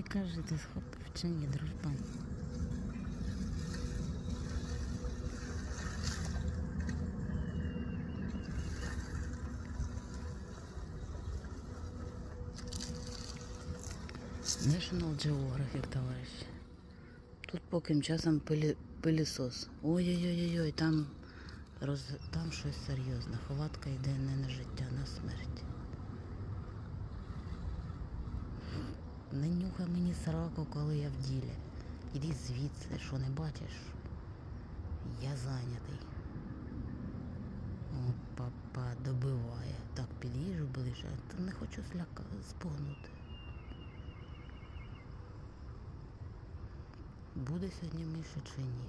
Ти кажи, ти схопив чи ні, дружбан? National Geographic, товариші. Тут поки часом пилі... пилісос. Ой-ой-ой, там, роз... там щось серйозне. Ховатка йде не на життя, а на смерть. Не нюхай мені сраку, коли я в ділі. Іди звідси, що не бачиш. Я зайнятий. О, папа добиває. Так, під'їжджу ближче, та не хочу зляка спугнути. Буде сьогодні Миша чи ні?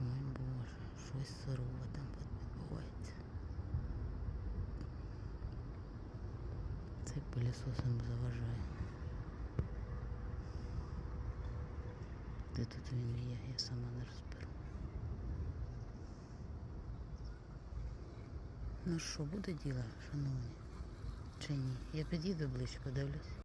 Ой Боже, щось сурове там відбувається. Цей пилісосом заважає. Де тут він є, я сама не розберу. Ну що, буде діло, шановні? Чи ні? Я підійду ближче, подивлюсь.